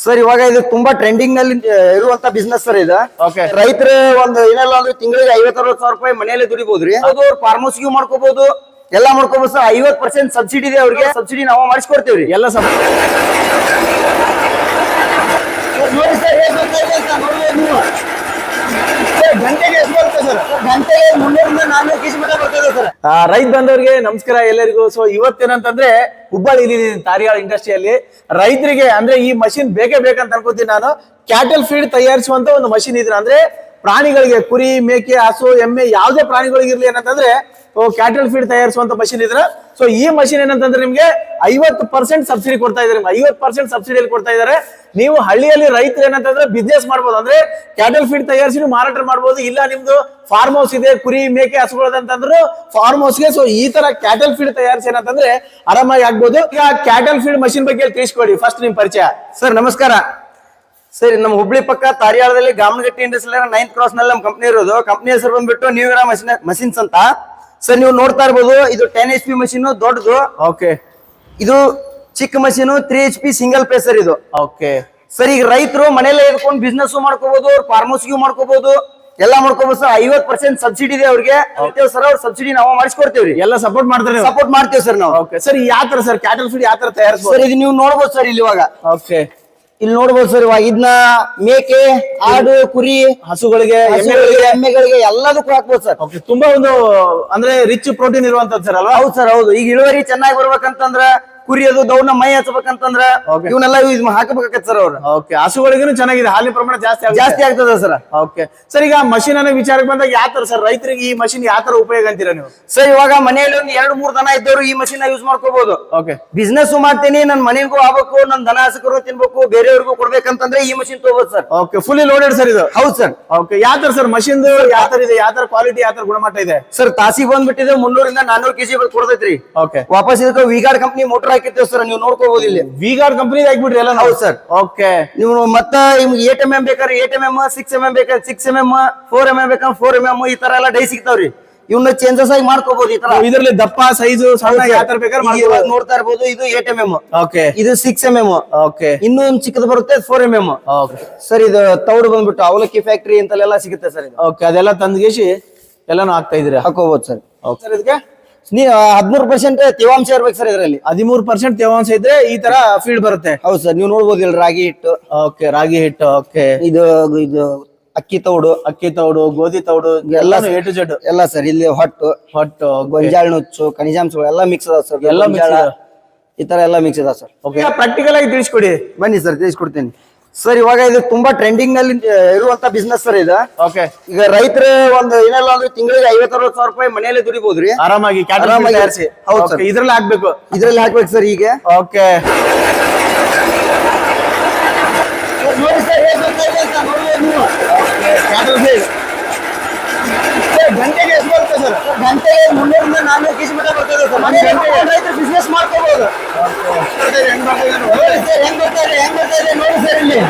Sir ಇವಾಗ ಇದು ತುಂಬಾ ಟ್ರೆಂಡಿಂಗ್ನಲ್ಲಿ ಇರುವಂತ ಬಿಸ್ನೆಸ್ ಸರ್ ಇದು. ರೈತರ ಒಂದು ಏನೆಲ್ಲ ಅಂದ್ರೆ ತಿಂಗಳಿಗೆ ಐವತ್ ಅರವತ್ ಸಾವಿರ ರೂಪಾಯಿ ಮನೆಯಲ್ಲಿ ದುಡಿಬಹುದ್ರಿ ಅದು ಅವ್ರು ಫಾರ್ಮ್ ಹೌಸ್ಗೂ ಮಾಡ್ಕೋಬಹುದು ಎಲ್ಲ ಮಾಡ್ಕೋಬಹುದು ಸರ್ ಐವತ್ ಪರ್ಸೆಂಟ್ ಸಬ್ಸಿಡಿ ಇದೆ ಅವ್ರಿಗೆ. ಸಬ್ಸಿಡಿ ನಾವು ಮಾಡಿಸ್ಕೊಡ್ತೇವ್ರಿ ಎಲ್ಲ ಸರ್ ನೋಡಿ ಸರ್ ಗಂಟೆಗೆ ಸರ್? ಸರ್. ರೈತ ಬಂದವರಿಗೆ ನಮಸ್ಕಾರ ಎಲ್ಲರಿಗೂ. ಸೊ ಇವತ್ತೇನಂತಂದ್ರೆ ಹುಬ್ಬಳ್ಳಿ ತಾರಿಯಾಳ ಇಂಡಸ್ಟ್ರಿಯಲ್ಲಿ. ರೈತರಿಗೆ, ಅಂದ್ರೆ ಈ ಮಷಿನ್ ಬೇಕೇ ಬೇಕಂತ ಅನ್ಕೋತೀನಿ ನಾನು. ಕ್ಯಾಟಲ್ ಫೀಡ್ ತಯಾರಿಸುವಂತ ಒಂದು ಮಷಿನ್ ಇದ್ರೆ, ಅಂದ್ರೆ ಪ್ರಾಣಿಗಳಿಗೆ ಕುರಿ, ಮೇಕೆ, ಹಸು, ಎಮ್ಮೆ, ಯಾವುದೇ ಪ್ರಾಣಿಗಳಿಗೆ ಇರ್ಲಿ ಏನಂತಂದ್ರೆ ಕ್ಯಾಟಲ್ ಫೀಡ್ ತಯಾರಿಸುವಂತ ಮಷಿನ್ ಇದ್ರ. ಸೊ ಈ ಮಷಿನ್ ಏನಂತಂದ್ರೆ ನಿಮ್ಗೆ ಐವತ್ತು ಪರ್ಸೆಂಟ್ ಸಬ್ಸಿಡಿ ಕೊಡ್ತಾ ಇದ್ದಾರೆ ಐವತ್ತು ಪರ್ಸೆಂಟ್ ಸಬ್ಸಿಡಿಯಲ್ಲಿ ಕೊಡ್ತಾ ಇದ್ದಾರೆ. ನೀವು ಹಳ್ಳಿಯಲ್ಲಿ ರೈತರು ಏನಂತಂದ್ರೆ ಬಿಸ್ನೆಸ್ ಮಾಡ್ಬೋದು. ಅಂದ್ರೆ ಕ್ಯಾಟಲ್ ಫೀಡ್ ತಯಾರಿಸಿ ಮಾರಾಟ ಮಾಡ್ಬೋದು. ಇಲ್ಲ ನಿಮ್ದು ಫಾರ್ಮ್ ಹೌಸ್ ಇದೆ, ಕುರಿ, ಮೇಕೆ ಹಸುಗಳದಂತಂದ್ರು ಫಾರ್ಮ್ ಹೌಸ್ಗೆ ಸೊ ಈ ತರ ಕ್ಯಾಟಲ್ ಫೀಡ್ ತಯಾರಿಸಿ ಏನಂತಂದ್ರೆ ಆರಾಮಾಗಿ ಆಗ್ಬೋದು. ಈಗ ಕ್ಯಾಟಲ್ ಫೀಡ್ ಮಷಿನ್ ಬಗ್ಗೆ ತಿಳಿಸ್ಕೊಡಿ. ಫಸ್ಟ್ ನಿಮ್ ಪರಿಚಯ. ಸರ್, ನಮಸ್ಕಾರ. ಸರಿ ನಮ್ಮ ಹುಬ್ಳಿ ಪಕ್ಕ ತಾರಿಯಾಳದಲ್ಲಿ ಗಾಮನಗಟ್ಟಿ ಇಂಡಸ್ಟ್ರಿಯಲ್ ನೈನ್ತ್ ಕ್ರಾಸ್ನಲ್ಲಿ ನಮ್ಮ ಕಂಪ್ನಿ ಇರೋದು. ಕಂಪ್ನಿ ಹೆಸರು ಬಂದ್ಬಿಟ್ಟು ನ್ಯೂ ಇರಾ ಮಷಿನ್ ಮಷಿನ್ಸ್ ಅಂತ. ಸರ್ ನೀವು ನೋಡ್ತಾ ಇರ್ಬೋದು ಇದು ಟೆನ್ ಎಚ್ ಪಿ ಮಷೀನ್ ದೊಡ್ಡದು. ಓಕೆ ಇದು ಚಿಕ್ಕ machine three H P single phaser ಇದು. ಓಕೆ ಸರ್ ಈಗ ರೈತರು ಮನೆಯಲ್ಲೇ ಇದ್ಕೊಂಡು ಬಿಸ್ನೆಸ್ ಮಾಡ್ಕೋಬಹುದು ಅವ್ರ ಫಾರ್ಮ್ ಹೌಸ್ಗೂ ಮಾಡ್ಕೋಬಹುದು ಎಲ್ಲ ಮಾಡ್ಕೋಬಹುದು ಸರ್. ಐವತ್ ಪರ್ಸೆಂಟ್ ಸಬ್ಸಿಡಿ ಇದೆ ಅವ್ರಿಗೆ. ಸರ್ ಅವ್ರ ಸಬ್ಸಿಡಿ ನಾವು ಮಾಡಿಸ್ಕೊಡ್ತೇವ್ರಿ ಎಲ್ಲ ಸಪೋರ್ಟ್ ಮಾಡ್ತಾರೆ ಸಪೋರ್ಟ್ ಮಾಡ್ತೇವೆ ಸರ್ ನಾವು. ಓಕೆ ಸರ್ ಯಾವ ತರ ಸರ್ ಕ್ಯಾಟಲ್ ಫೀಡ್ ಯಾವ ತರ ತಯಾರಿಸ್ತಾರೆ ಇದು ನೀವು ನೋಡ್ಬೋದು ಸರ್ ಇಲ್ಲಿ ಇವಾಗ ಓಕೆ ಇಲ್ಲಿ ನೋಡ್ಬೋದು ಸರ್ ಇವಾಗ ಇದನ್ನ ಮೇಕೆ ಆಡು ಕುರಿ ಹಸುಗಳಿಗೆ ಎಮ್ಮೆಗಳಿಗೆ ಹಸುಗಳಿಗೆ, ಎಮ್ಮೆಗಳಿಗೆ. ಎಲ್ಲದಕ್ಕೂ ಹಾಕ್ಬೋದು ಸರ್. ತುಂಬಾ ಒಂದು ಅಂದ್ರೆ ರಿಚ್ ಪ್ರೋಟೀನ್ ಇರುವಂತದ್ದು ಸರ್ ಅಲ್ವಾ? ಹೌದು ಸರ್ ಹೌದು. ಈಗ ಇಳುವರಿ ಚೆನ್ನಾಗಿ ಬರ್ಬೇಕಂತಂದ್ರ ಕುರಿ ಅದು ದೌನ ಮೈ ಹಚ್ಬೇಕಂತಂದ್ರ. ಇವನ್ನೆಲ್ಲ ಯೂಸ್ ಹಾಕಬೇಕಾಗತ್ತೆ ಸರ್ ಅವ್ರು. ಓಕೆ ಹಸುಗಳಿಗೂ ಚೆನ್ನಾಗಿದೆ. ಹಾಲಿನ ಪ್ರಮಾಣ ಜಾಸ್ತಿ. ಜಾಸ್ತಿ ಆಗ್ತದ ಸರ್. ಓಕೆ ಸರ್ ಈಗ ಮಷಿನ್ ಅನ್ನ ವಿಚಾರಕ್ಕೆ ಬಂದಾಗ ಯಾವ ತರ ಸರ್ ರೈತರಿಗೆ ಈ ಮಷಿನ್ ಯಾವ ತರ ಉಪಯೋಗ ಅಂತೀರಾ ನೀವು? ಸರ್ ಇವಾಗ ಮನೆಯಲ್ಲಿ ಒಂದು ಎರಡು ಮೂರ್ ದನ ಇದ್ದವರು ಈ ಮಷಿನ್ ಯೂಸ್ ಮಾಡ್ಕೋಬಹುದು ಓಕೆ ಬಿಸ್ನೆಸ್ ಮಾಡ್ತೀನಿ ನನ್ ಮನೆಗೂ ಆಗ್ಬೇಕು ನನ್ ದನ ಹಸಕರು ತಿನ್ಬೇಕು ಬೇರೆಯವ್ರಿಗೂ ಕೊಡ್ಬೇಕಂತಂದ್ರೆ ಈ ಮಷಿನ್ ತಗೋಬಹುದು sir. Okay fully loaded sir ಇದು? ಹೌದು ಸರ್. ಓಕೆ ಯಾವ ತರ ಸರ್ ಮಷಿನ್ ಯಾವ ತರ ಇದೆ ಯಾವ ತರ ಕ್ವಾಲಿಟಿ ಯಾವ ತರ ಗುಣಮಟ್ಟ ಇದೆ? ಸರ್ ತಾಸಿ ಬಂದ್ಬಿಟ್ಟಿದೆ ಮುನ್ನೂರಿಂದ ನಾನ್ನೂರು ಕೆಜಿ ಕೊಡ್ತೈತ್ರಿ. ಓಕೆ ವಾಪಸ್ ಇದಕ್ಕೆ ವಿಗಾರ್ಡ್ ಕಂಪ್ನಿ ಮೋಟರ್ ಹಾಕಿರ್ತೇವೆ ಸರ್ ನೀವು ನೋಡ್ಕೋಬಹುದು ಇಲ್ಲಿ. ವಿಗಾರ್ ಕಂಪನಿ ಹಾಕ್ಬಿಟ್ರಿ ಎಲ್ಲ ಹೌದು ಸರ್. ಓಕೆ ನೀವು ಮತ್ತ ನಿಮ್ಗೆ ಏಟ್ ಎಂ ಎಂ ಬೇಕಾದ್ರೆ eight M M six M M ಬೇಕಾದ್ರೆ six M M four M M ಬೇಕಾದ್ರೆ ಫೋರ್ ಎಂ ಎಂ ಈ ತರ ಎಲ್ಲ ಡೈ ಸಿಗ್ತಾವ್ರಿ. ಇವನ್ನ ಚೇಂಜಸ್ ಆಗಿ ಮಾಡ್ಕೋಬಹುದು ಈ ತರ. ಇದರಲ್ಲಿ ದಪ್ಪ ಸೈಜ್ ಸಣ್ಣ ಯಾವ ತರ ಬೇಕಾದ್ರೆ ನೋಡ್ತಾ ಇರ್ಬೋದು ಇದು ಏಟ್ ಎಂ ಎಂ ಓಕೆ ಇದು ಸಿಕ್ಸ್ ಎಂ ಎಂ ಓಕೆ ಇನ್ನೂ ಚಿಕ್ಕದ ಚಿಕ್ಕದು ಬರುತ್ತೆ four M M okay sir ಇದು ತೌಡ್ ಬಂದ್ಬಿಟ್ಟು ಅವಲಕ್ಕಿ ಫ್ಯಾಕ್ಟ್ರಿ ಅಂತೆಲ್ಲ ಸಿಗುತ್ತೆ ಸರ್ ಓಕೆ ಅದೆಲ್ಲ ತಂದ್ಗೇಸಿ ಎಲ್ಲಾನು ಹಾಕ್ತಾ ಇದೀರಾ ಹಾಕೋಬಹುದು ಸರ್. ಸರ್ ಇದಕ್ಕೆ? ನೀ ಹದಿಮೂರು ಪರ್ಸೆಂಟ್ ತೇವಾಂಶ ಇರ್ಬೇಕು ಸರ್ ಇದರಲ್ಲಿ. ಹದಿಮೂರು ಪರ್ಸೆಂಟ್ ತೇವಾಂಶ ಇದ್ರೆ ಈ ತರ ಫೀಲ್ಡ್ ಬರುತ್ತೆ. ಹೌದು ಸರ್ ನೀವು ನೋಡ್ಬೋದು ಇಲ್ಲಿ ರಾಗಿ ಹಿಟ್ಟು. ಓಕೆ ರಾಗಿ ಹಿಟ್ಟು ಓಕೆ ಇದು ಇದು ಅಕ್ಕಿ ತೌಡು. ಅಕ್ಕಿ ತೌಡು ಗೋಧಿ ತೌಡು ಎಲ್ಲ ಎ ಟು ಜೆಡ್ ಎಲ್ಲ ಸರ್ ಇಲ್ಲಿ ಹೊಟ್ಟು ಹೊಟ್ಟು ಗೊಂಜಾಳ ನುಚ್ಚು ಖನಿಜಾಂಶಗಳು ಎಲ್ಲ ಮಿಕ್ಸ್ ಅದಾವ ಸರ್ ಎಲ್ಲ ಮಿಕ್ಸ್ ಈ ತರ ಎಲ್ಲ ಮಿಕ್ಸ್ ಇದಾವ ಸರ್ ಓಕೆ ಪ್ರಾಕ್ಟಿಕಲ್ ಆಗಿ ತಿಳಿಸ್ಕೊಡಿ. ಬನ್ನಿ ಸರ್ ತಿಳಿಸ್ಕೊಡ್ತೀನಿ. ಸರ್ ಇವಾಗ ಇದು ತುಂಬಾ ಟ್ರೆಂಡಿಂಗ್ನಲ್ಲಿ ಇರುವಂತ ಬಿಸ್ನೆಸ್ ಸರ್ ಇದು. ಓಕೆ ಈಗ ರೈತರ ಒಂದು ಏನೆಲ್ಲ ಅಂದ್ರೆ ತಿಂಗಳಿಗೆ ಐವತ್ ಅರವತ್ ಸಾವಿರ ರೂಪಾಯಿ ಮನೆಯಲ್ಲೇ ದುಡಿಬಹುದ್ರಿ ಆರಾಮಾಗಿ ಕ್ಯಾಟಲ್ ಆರಾಮಾಗಿ. ತಯಾರಿಸಿ. ಹೌದು ಸರ್. ಇದ್ರಲ್ಲಿ ಹಾಕ್ಬೇಕು. ಇದ್ರಲ್ಲಿ ಹಾಕ್ಬೇಕು ಸರ್ ಈಗ ಓಕೆ ಗಂಟೆಗೆ ಎಷ್ಟು ಬರುತ್ತೆ ಸರ್ ಗಂಟೆಗೆ ಮುನ್ನೂರಿಂದ ನಾನ್ನೂರು ಕೆಜಿ ಮಟ್ಟ ಬರ್ತದೆ ಸರ್ ಮನೆಯಲ್ಲಿ ರೈತರು ಬಿಸ್ನೆಸ್ ಮಾಡ್ಕೋಬಹುದು ಹೆಂಗ್ ಹೆಂಗ್ ಇದೆ ನೋಡಿ ಸರ್ ಇಲ್ಲಿ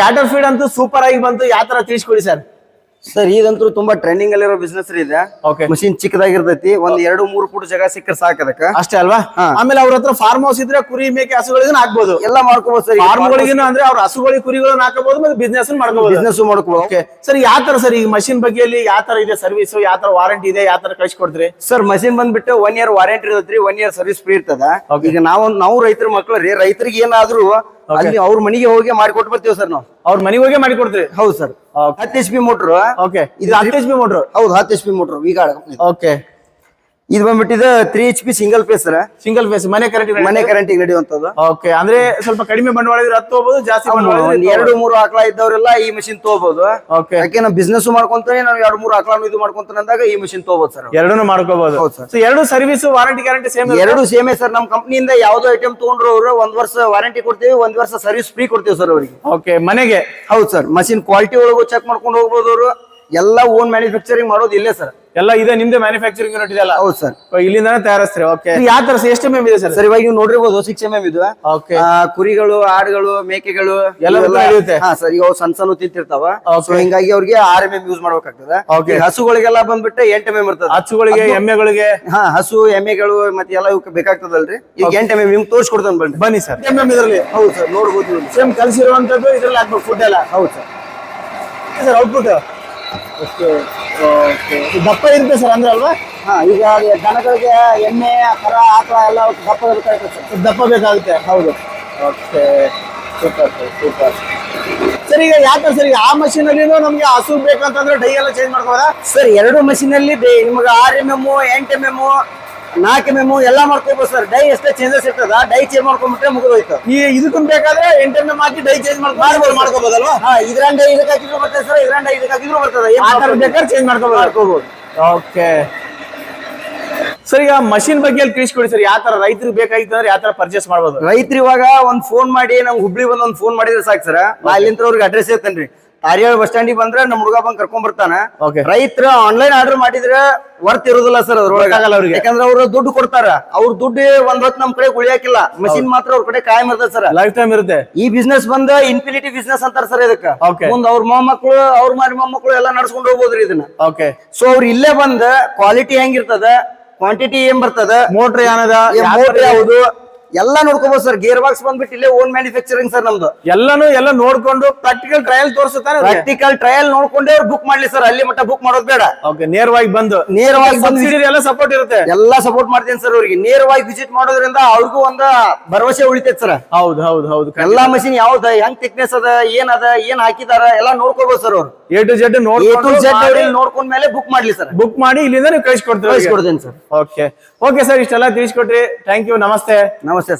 ಕ್ಯಾಟಲ್ ಫೀಡ್ ಅಂತೂ ಸೂಪರ್ ಆಗಿ ಬಂತು ಯಾವ ತರ ತಿಳಿಸ್ಕೊಡಿ ಸರ್? ಸರ್ ಇದಂತೂ ತುಂಬಾ ಟ್ರೆಂಡಿಂಗ್ ಅಲ್ಲಿರೋ ಬಿಸ್ನೆಸ್ ಇದೆ. Okay. ಮಷಿನ್ ಚಿಕ್ಕದಾಗಿರ್ತೈತಿ ಒಂದ್ ಎರಡು ಮೂರು ಫುಟ್ ಜಾಗ ಸಿಕ್ಕರೆ ಸಾಕ್ ಅದಕ್ಕ. ಅಷ್ಟೇ ಅಲ್ವಾ. ಆಮೇಲೆ ಅವ್ರ ಹತ್ರ ಫಾರ್ಮ್ ಹೌಸ್ ಇದ್ರೆ ಕುರಿ ಮೇಕೆ ಹಸುಗಳಿಗೂ ಹಾಕ್ಬೋದು. ಎಲ್ಲ ಮಾಡ್ಕೋಬಹುದು ಸರ್ ಫಾರ್ಮ್ ಗಳಿಗೂ ಅಂದ್ರೆ ಅವ್ರ ಹಸುಗಳಿಗೆ ಕುರಿಗಳನ್ನ ಹಾಕಬಹುದು ಮತ್ತೆ ಬಿಸ್ನೆಸ್ ಮಾಡ್ಕೋಬಹುದು ಬಿಸ್ನೆಸ್ ಮಾಡ್ಕೋಬಹುದು ಓಕೆ ಸರ್ ಯಾವ ತರ ಸರ್ ಈ ಮಷಿನ್ ಬಗ್ಗೆಯಲ್ಲಿ ಯಾವ ತರ ಇದೆ ಸರ್ವಿಸ್ ಯಾವ ತರ ವಾರಂಟಿ ಇದೆ ಯಾವ ತರ ಕಳ್ಸಿಕೊಡ್ತೀರಿ? ಸರ್ ಮಷಿನ್ ಬಂದ್ಬಿಟ್ಟು ಒನ್ ಇಯರ್ ವಾರಂಟಿ ಇರತ್ರಿ ಒನ್ ಇಯರ್ ಸರ್ವಿಸ್ ಫ್ರೀ ಇರ್ತದ. ಈಗ ನಾವು ನಾವು ರೈತರ ಮಕ್ಳು ರೀ ರೈತರಿಗೆ ಏನಾದ್ರು ಅಲ್ಲಿ ಅವ್ರ ಮನೆಗೆ ಹೋಗಿ ಮಾಡಿಕೊಟ್ಟು ಬರ್ತೀವಿ ಸರ್ ನಾವು. ಅವ್ರ ಮನೆಗೆ ಹೋಗಿ ಮಾಡಿ ಕೊಡ್ತೀವಿ ಹೌದು ಸರ್ ಹತ್ತು ಎಚ್ ಪಿ ಮೋಟ್ರು ಓಕೆ ಇದು ಹತ್ತು ಎಚ್ ಪಿ ಮೋಟ್ರು ಹೌದು ಹತ್ತು ಎಚ್ ಪಿ ಮೋಟ್ರು ಈಗ ಓಕೆ ಇದು ಬಂದ್ಬಿಟ್ಟಿದೆ three H P single phase sir? Single phase ಮನೆ ಕರೆಂಟ್ ಮನೆ ಕರೆಂಟ್ ನಡೆಯುವಂತದ್ದು ಓಕೆ ಅಂದ್ರೆ ಸ್ವಲ್ಪ ಕಡಿಮೆ ಬಂಡವಾಳ ಇದ್ರೆ ಹತ್ತು ಹೋಗ್ಬೋದು ಜಾಸ್ತಿ ಬಂಡವಾಳ ಎರಡು ಮೂರು ಆಕಳ ಇದ್ದವರೆಲ್ಲ ಈ ಮಷಿನ್ ತಗೋಬಹುದು ಓಕೆ ಯಾಕೆ ನಾವು ಬಿಸ್ನೆಸ್ ಮಾಡ್ಕೊಂತಾನೆ ನಾವು ಎರಡು ಮೂರು ಆಕಳ ಇದು ಮಾಡ್ಕೊಂತಾನೆ ಅಂದಾಗ ಈ ಮಷಿನ್ ತಗೋಬಹುದು ಸರ್ ಎರಡೂ ಮಾಡ್ಕೋಬಹುದು ಹೌದು sir. ಸೊ ಎರಡು ಸರ್ವಿಸ್ ವಾರಂಟಿ ಗ್ಯಾರಂಟಿ ಸೇಮ್ ಎರಡು ಸೇಮೆ ಸರ್ ನಮ್ಮ ಕಂಪನಿಯಿಂದ ಯಾವ್ದೋ ಐಟಮ್ ತಗೊಂಡ್ರು ಅವರು ಒಂದ್ ವರ್ಷ ವಾರಂಟಿ ಕೊಡ್ತೀವಿ ಒಂದ್ ವರ್ಷ ಸರ್ವಿಸ್ ಫ್ರೀ ಕೊಡ್ತೀವಿ ಸರ್ ಅವರಿಗೆ. ಓಕೆ ಮನೆಗೆ? ಹೌದು ಸರ್ ಮಷಿನ್ ಕ್ವಾಲಿಟಿ ಒಳಗೂ ಚೆಕ್ ಮಾಡ್ಕೊಂಡು ಹೋಗ್ಬೋದು ಅವರು. ಎಲ್ಲ ಓನ್ ಮ್ಯಾನುಫ್ಯಾಕ್ಚರಿಂಗ್ ಮಾಡೋದು ಇಲ್ಲೇ ಸರ್ ಎಲ್ಲ ಇದೆ ನಿಮ್ದೇ ಮ್ಯಾನುಫ್ಯಾಕ್ಚರಿಂಗ್ ಯೂನಿಟ್ ಇದೆಯಲ್ಲ ಹೌದು ಸರ್ ಇಲ್ಲಿಂದಾನೆ ತಯಾರಿಸ್ತೀರಿ? ಓಕೆ ಯಾವ ತರ ಎಷ್ಟು ಎಂ ಇದೆ ಸರ್ ಸರ್ ಇವಾಗ ನೀವು ನೋಡಿರ್ಬೋದು ಸಿಕ್ಸ್ ಎಂ ಎಂ ಇದು. ಓಕೆ ಕುರಿಗಳು ಆಡುಗಳು ಮೇಕೆಗಳು ಎಲ್ಲ ನಡೆಯುತ್ತೆ. ಹಾ ಸರ್ ಈಗ ಸಣ್ಣ ಸಣ್ಣ ತಿಂತಿರ್ತಾವ. ಸೊ ಹಿಂಗಾಗಿ ಅವ್ರಿಗೆ ಆರ್ ಎಂ ಎಂ ಯೂಸ್ ಮಾಡ್ಬೇಕಾಗ್ತದೆ. ಓಕೆ ಹಸುಗಳಿಗೆಲ್ಲ ಬಂದ್ಬಿಟ್ಟು ಎಂಟ್ ಎಂ ಎಂ ಇರ್ತದೆ. ಹಸುಗಳಿಗೆ ಎಮ್ಮೆಗಳಿಗೆ? ಹಾ ಹಸು ಎಮ್ಮೆಗಳು ಮತ್ತೆ ಎಲ್ಲ ಇವಕ್ಕೆ ಬೇಕಾಗ್ತದಲ್ರಿ. ಈಗ ಎಂಟ್ ಎಂ ಎಂ ನಿಮ್ಗೆ ತೋರಿಸ್ಕೊಡ್ತಾನೆ ಬನ್ನಿ. ಬನ್ನಿ ಸರ್ ಎಂ ಎಂ ಇದರಲ್ಲಿ? ಹೌದು ಸರ್ ನೋಡ್ಬೋದು. ಸೇಮ್ ಕಲಿಸಿರುವಂತದ್ದು ಇದ್ರಲ್ಲಿ ಹಾಕ್ಬೇಕು ಫುಡ್ ಎಲ್ಲ. ಹೌದು ಸರ್ ಸರ್ ಔಟ್ಪುಟ್ ಓಕೆ. ದಪ್ಪ ಇರುತ್ತೆ ಸರ್ ಅಂದ್ರೆ ಅಲ್ವಾ? ಹಾ ಈಗ ದನಗಳಿಗೆ ಎಮ್ಮೆ ಕರ ಆಕಳ ಎಲ್ಲ ದಪ್ಪ ಬೇಕಾಗುತ್ತೆ ಸರ್. ದಪ್ಪ ಬೇಕಾಗುತ್ತೆ. ಹೌದು. ಓಕೆ. Super super. ಸರ್ ಈಗ ಯಾಕೆ ಸರ್ ಈಗ ಆ ಮಷೀನ್ ಅಲ್ಲಿ ನಮ್ಗೆ ಹಸು ಬೇಕಂತಂದ್ರೆ ಡೈ ಎಲ್ಲ ಚೇಂಜ್ ಮಾಡ್ಬೋದಾ ಸರ್ ಎರಡು machine ಅಲ್ಲಿ ನಿಮ್ಗೆ ಆರ್ ಎಂ ಎಂ ಎಂಟ್ ಎಂ ಎಂ ನಾಲ್ಕು ಎಂ ಎಂ ಎಲ್ಲ ಮಾಡ್ಕೋಬಹುದು ಸರ್ ಡೈ ಎಷ್ಟೇ ಚೇಂಜಸ್ ಇರ್ತದ. ಡೈ ಚೇಂಜ್ ಮಾಡ್ಕೊಂಡ್ಬಿಟ್ರೆ ಮುಗಿದೋಯ್ತು ಈ ಇದಕ್ಕೂ ಬೇಕಾದ್ರೆ ಎಂಟು ಎಂ ಹಾಕಿ ಡೈ ಚೇಂಜ್ ಮಾಡ್ಕೊಂಡು ಮಾಡ್ಕೋಬೋದಲ್ವಾ? ಹಾ ಇದ್ರಂಡ ಇದಕ್ಕೆ ಹಾಕಿದ್ರು ಬರ್ತದೆ ಸರ್ ಇದ್ರಂಡ ಇದಕ್ಕೆ ಹಾಕಿದ್ರು ಬರ್ತದೆ. ಆ ಬೇಕಾದ್ರೆ ಚೇಂಜ್ ಮಾಡ್ಕೋಬಹುದು ಓಕೆ. ಸರ್ ಈಗ ಮಷಿನ್ ಬಗ್ಗೆ ಅಲ್ಲಿ ತಿಳಿಸ್ಕೊಡಿ ಸರ್ ಯಾವ ತರ ರೈತರಿಗೆ ಬೇಕಾಗಿತ್ತು ಅಂದ್ರೆ ಯಾವ ತರ ಪರ್ಚೇಸ್ ಮಾಡ್ಬೋದು? ರೈತರು ಇವಾಗ ಒಂದ್ ಫೋನ್ ಮಾಡಿ ನಮ್ಗೆ ಹುಬ್ಳಿ ಬಂದ್ ಒಂದ್ ಫೋನ್ ಮಾಡಿದ್ರೆ ಸಾಕು ಸರ್ ನಾ ಅಲ್ಲಿಂದ ಅವ್ರಿಗೆ ಅಡ್ರೆಸ್ ಹೇಳ್ತೇನ್ರಿ. ತಾರಿಯಾಳ ಬಸ್ ಸ್ಟ್ಯಾಂಡಿಗೆ ಬಂದ್ರೆ ನಮ್ ಹುಡುಗ ಬಂದ್ ಕರ್ಕೊಂಡ್ ಬರ್ತಾನ. Okay. ರೈತರು ಆನ್ಲೈನ್ ಆರ್ಡರ್ ಮಾಡಿದ್ರೆ ವರ್ತ್ ಇರುದಿಲ್ಲ ಸರ್ ಅದ್ರೊಳಗೆ. ಗೊತ್ತಾಗಲ್ಲ ಅವ್ರಿಗೆ. ಯಾಕಂದ್ರೆ ಅವ್ರು ದುಡ್ಡು ಕೊಡ್ತಾರ. ಅವ್ರ ದುಡ್ಡು ಒಂದ್ ಹೊತ್ತು ನಮ್ ಕಡೆ ಉಳಿಯಾಕಿಲ್ಲ. ಮಷಿನ್ ಮಾತ್ರ ಅವ್ರ ಕಡೆ ಕಾಯಂ ಇರ್ತದೆ ಸರ್ ಲೈಫ್ ಟೈಮ್ ಇರುತ್ತೆ. ಈ ಬಿಸ್ನೆಸ್ ಬಂದ ಇನ್ಫಿನಿಟಿ ಬಿಸ್ನೆಸ್ ಅಂತಾರ ಸರ್ ಇದಕ್ಕೆ. Okay. ಮುಂದ್ ಅವ್ರ ಮೊಮ್ಮಕ್ಳು ಅವ್ರ ಮಾರಿ ಮೊಮ್ಮಕ್ಳು ಎಲ್ಲ ನಡ್ಸ್ಕೊಂಡು ಹೋಗ್ಬೋದ್ರಿ ಇದನ್ನ. ಓಕೆ ಸೊ ಅವ್ರ ಇಲ್ಲೇ ಬಂದ ಕ್ವಾಲಿಟಿ ಹೆಂಗಿರ್ತದ ಕ್ವಾಂಟಿಟಿ ಏನ್ ಬರ್ತದ? ಮೋಟ್ರ್ ಏನದ ಮೋಟರ್ ಯಾವುದು? ಎಲ್ಲ ನೋಡ್ಕೋಬಹುದು ಸರ್ ಗೇರ್ ಬಾಕ್ಸ್ ಬಂದ್ಬಿಟ್ಟು ಇಲ್ಲೇ ಓನ್ ಮ್ಯಾನುಫ್ಯಾಕ್ಚರಿಂಗ್ ಸರ್ ನಮ್ದು. ಎಲ್ಲಾನು ಎಲ್ಲ ನೋಡ್ಕೊಂಡು ಪ್ರಾಕ್ಟಿಕಲ್ ಟ್ರಯಲ್ ತೋರಿಸುತ್ತಾರೆ ಪ್ರಾಕ್ಟಿಕಲ್ ಟ್ರಯಲ್ ನೋಡ್ಕೊಂಡೇ ಅವ್ರು ಬುಕ್ ಮಾಡ್ಲಿ ಸರ್ ಅಲ್ಲಿ ಮಟ್ಟ ಬುಕ್ ಮಾಡೋದು ಬೇಡ. ಓಕೆ ನೇರವಾಗಿ ಬಂದು. ನೇರವಾಗಿ ಬಂದು ಎಲ್ಲ ಸಪೋರ್ಟ್ ಇರುತ್ತೆ. ಎಲ್ಲ ಸಪೋರ್ಟ್ ಮಾಡ್ತೀನಿ ಸರ್ ಅವ್ರಿಗೆ. ನೇರವಾಗಿ ವಿಸಿಟ್ ಮಾಡೋದ್ರಿಂದ ಅವ್ರಿಗೂ ಒಂದ ಭರವಸೆ ಉಳಿತೈತೆ ಸರ್ ಹೌದು ಹೌದು ಹೌದು. ಎಲ್ಲಾ ಮಷಿನ್ ಯಾವ್ದ ಹೆಂಗ್ ಥಿಕ್ನೆಸ್ ಅದ ಏನದ ಅದ ಏನ್ ಹಾಕಿದಾರ ಎಲ್ಲಾ ನೋಡ್ಕೋಬಹುದು ಸರ್ ಅವ್ರು. ಎ ಟು ಜೆಡ್ ನೋಡ್ಕೊಂಡ್ ಮೇಲೆ ಬುಕ್ ಮಾಡ್ಲಿ ಸರ್. ಬುಕ್ ಮಾಡಿ ಇಲ್ಲಿಂದ ನೀವು ಕಳಿಸ್ಕೊಡ್ತೀವಿ ಕಳಿಸ್ಕೊಡ್ತೀನಿ ಸರ್. ಓಕೆ ಓಕೆ ಸರ್ ಇಷ್ಟೆಲ್ಲ ತಿಳಿಸ್ಕೊಟ್ರಿ. ಥ್ಯಾಂಕ್ ಯು ನಮಸ್ತೆ. ನಮಸ್ತೆ